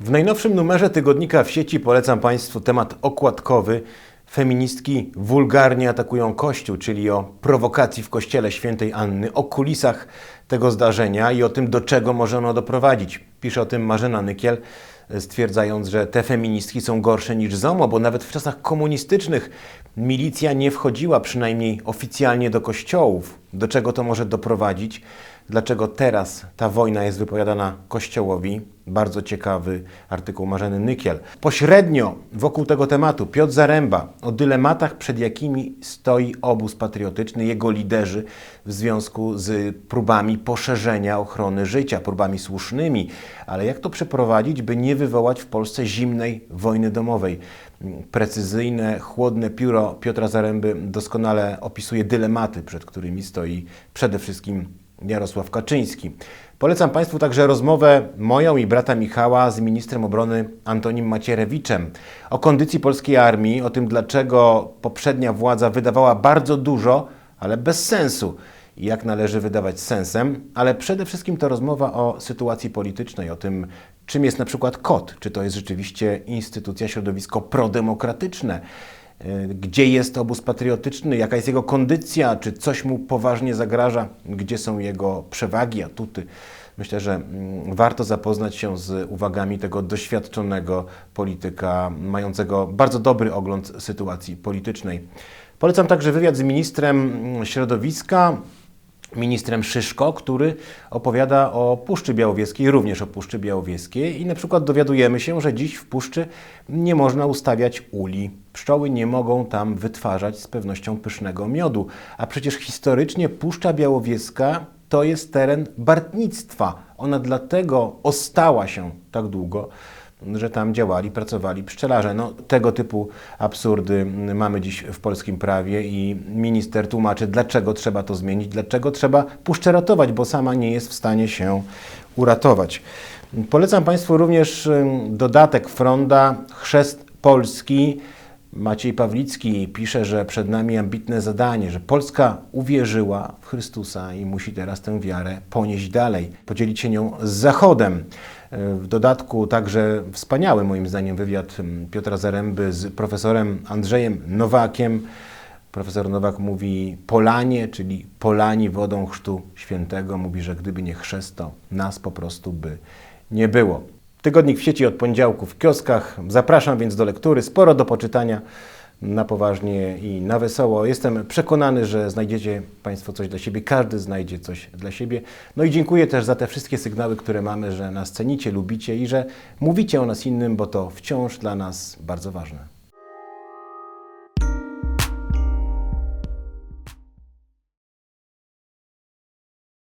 W najnowszym numerze tygodnika w sieci polecam Państwu temat okładkowy. Feministki wulgarnie atakują Kościół, czyli o prowokacji w kościele świętej Anny, o kulisach tego zdarzenia i o tym, do czego może ono doprowadzić. Pisze o tym Marzena Nykiel, stwierdzając, że te feministki są gorsze niż ZOMO, bo nawet w czasach komunistycznych milicja nie wchodziła przynajmniej oficjalnie do kościołów. Do czego to może doprowadzić? Dlaczego teraz ta wojna jest wypowiadana Kościołowi? Bardzo ciekawy artykuł Marzeny Nykiel. Pośrednio wokół tego tematu Piotr Zaręba o dylematach, przed jakimi stoi obóz patriotyczny, jego liderzy w związku z próbami poszerzenia ochrony życia, próbami słusznymi, ale jak to przeprowadzić, by nie wywołać w Polsce zimnej wojny domowej? Precyzyjne, chłodne pióro Piotra Zaręby doskonale opisuje dylematy, przed którymi stoi przede wszystkim Jarosław Kaczyński. Polecam Państwu także rozmowę moją i brata Michała z ministrem obrony Antonim Macierewiczem o kondycji polskiej armii, o tym dlaczego poprzednia władza wydawała bardzo dużo, ale bez sensu. I jak należy wydawać sensem, ale przede wszystkim to rozmowa o sytuacji politycznej, o tym, czym jest na przykład KOT, czy to jest rzeczywiście instytucja, środowisko prodemokratyczne, gdzie jest obóz patriotyczny, jaka jest jego kondycja, czy coś mu poważnie zagraża, gdzie są jego przewagi, atuty. Myślę, że mm, warto zapoznać się z uwagami tego doświadczonego polityka, mającego bardzo dobry ogląd sytuacji politycznej. Polecam także wywiad z ministrem mm, środowiska, ministrem Szyszko, który opowiada o Puszczy Białowieskiej, również o Puszczy Białowieskiej i na przykład dowiadujemy się, że dziś w Puszczy nie można ustawiać uli. Pszczoły nie mogą tam wytwarzać z pewnością pysznego miodu, a przecież historycznie Puszcza Białowieska to jest teren bartnictwa. Ona dlatego ostała się tak długo, że tam działali, pracowali pszczelarze. No, tego typu absurdy mamy dziś w polskim prawie i minister tłumaczy, dlaczego trzeba to zmienić, dlaczego trzeba puszczę ratować, bo sama nie jest w stanie się uratować. Polecam Państwu również dodatek Fronda Chrzest Polski. Maciej Pawlicki pisze, że przed nami ambitne zadanie, że Polska uwierzyła w Chrystusa i musi teraz tę wiarę ponieść dalej, podzielić się nią z Zachodem. W dodatku także wspaniały moim zdaniem wywiad Piotra Zaręby z profesorem Andrzejem Nowakiem. Profesor Nowak mówi polanie, czyli polani wodą chrztu świętego. Mówi, że gdyby nie chrzest, to nas po prostu by nie było. Tygodnik w sieci od poniedziałku w kioskach. Zapraszam więc do lektury. Sporo do poczytania na poważnie i na wesoło. Jestem przekonany, że znajdziecie Państwo coś dla siebie. Każdy znajdzie coś dla siebie. No i dziękuję też za te wszystkie sygnały, które mamy, że nas cenicie, lubicie i że mówicie o nas innym, bo to wciąż dla nas bardzo ważne.